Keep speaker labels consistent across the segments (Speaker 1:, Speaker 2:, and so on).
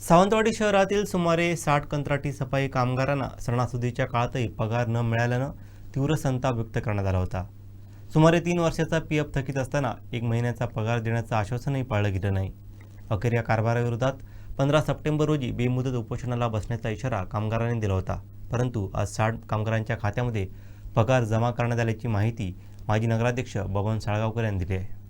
Speaker 1: सावंतवाडी शहरातील सुमारे साठ कंत्राटी सफाई कामगारांना सणासुदीच्या काळातही पगार न मिळाल्यानं तीव्र संताप व्यक्त करण्यात आला होता. सुमारे तीन वर्षाचा पी एफ थकीत असताना एक महिन्याचा पगार देण्याचं आश्वासनही पाळलं गेलं नाही. अखेर या कारभाराविरोधात पंधरा सप्टेंबर रोजी बेमुदत उपोषणाला बसण्याचा इशारा कामगारांनी दिला होता. परंतु आज साठ कामगारांच्या खात्यामध्ये पगार जमा करण्यात आल्याची माहिती माजी नगराध्यक्ष बबन साळगावकर यांनी दिली आहे.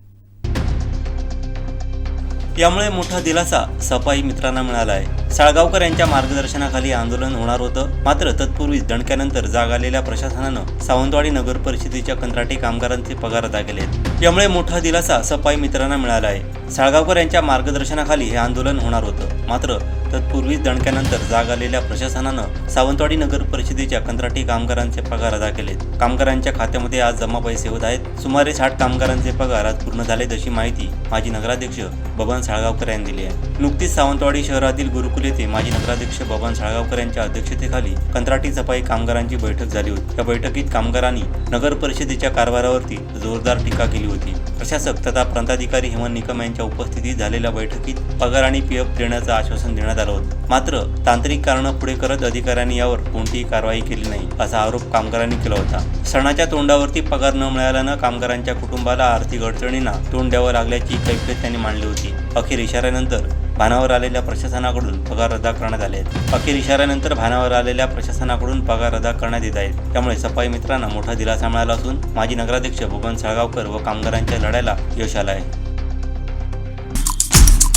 Speaker 1: यामुळे मोठा दिलासा सफाई मित्रांना मिळाला आहे साळगावकर यांच्या मार्गदर्शनाखाली आंदोलन होणार होतं. मात्र तत्पूर्वीच दणक्यानंतर जाग आलेल्या प्रशासनानं सावंतवाडी नगर परिषदेच्या कंत्राटी कामगारांचे पगार अदा केलेत. यामुळे मोठा दिलासा सफाई मित्रांना मिळाला आहे साळगावकर यांच्या मार्गदर्शनाखाली हे आंदोलन होणार होतं. मात्र तत्पूर्वीच दणक्यानंतर जाग आलेल्या प्रशासनानं सावंतवाडी नगर परिषदेच्या कंत्राटी कामगारांचे पगार अदा केलेत. कामगारांच्या खात्यामध्ये आज जमा पैसे होत आहेत. सुमारे साठ कामगारांचे पगार आज पूर्ण झालेत अशी माहिती माजी नगराध्यक्ष बबन साळगावकर यांनी दिली आहे. नुकतीच सावंतवाडी शहरातील गुरुकुल येथे माजी नगराध्यक्ष बबन साळगावकर यांच्या अध्यक्षतेखाली कंत्राटी सफाई कामगारांची बैठक झाली होती. या बैठकीत कामगारांनी नगर परिषदेच्या कारभारावरती जोरदार टीका केली होती. प्रशासक तथा प्रांताधिकारी हेमंत निकम यांच्या उपस्थितीत झालेल्या बैठकीत पगार आणि पीएफ देण्याचं आश्वासन देण्यात आलं होतं. मात्र तांत्रिक कारणं पुढे करत अधिकाऱ्यांनी यावर कोणतीही कारवाई केली नाही असा आरोप कामगारांनी केला होता. सणाच्या तोंडावरती पगार न मिळाल्यानं कामगारांच्या कुटुंबाला आर्थिक अडचणींना तोंड द्यावं लागल्याची कैफियत त्यांनी मांडली होती. अखेर इशाऱ्यानंतर भानावर आलेल्या प्रशासनाकडून पगार रद्द करण्यात आले आहेत. अखेर इशाऱ्यानंतर भानावर आलेल्या प्रशासनाकडून पगार रद्द करण्यात येत आहेत. त्यामुळे सफाई मित्रांना मोठा दिलासा मिळाला असून माजी नगराध्यक्ष भुवन साळगावकर व कामगारांच्या लढ्याला यश आलं आहे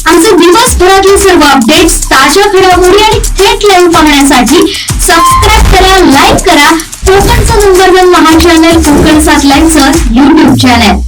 Speaker 2: आमचे दिवसभरातील सर्व अपडेट्स ताज्या घडामोडी आणि थेट लाईव्ह पाहण्यासाठी सबस्क्राईब करा लाईक करा. कोकणचं number one Maha channel Kokan सात लाईव्हचं युट्यूब चॅनल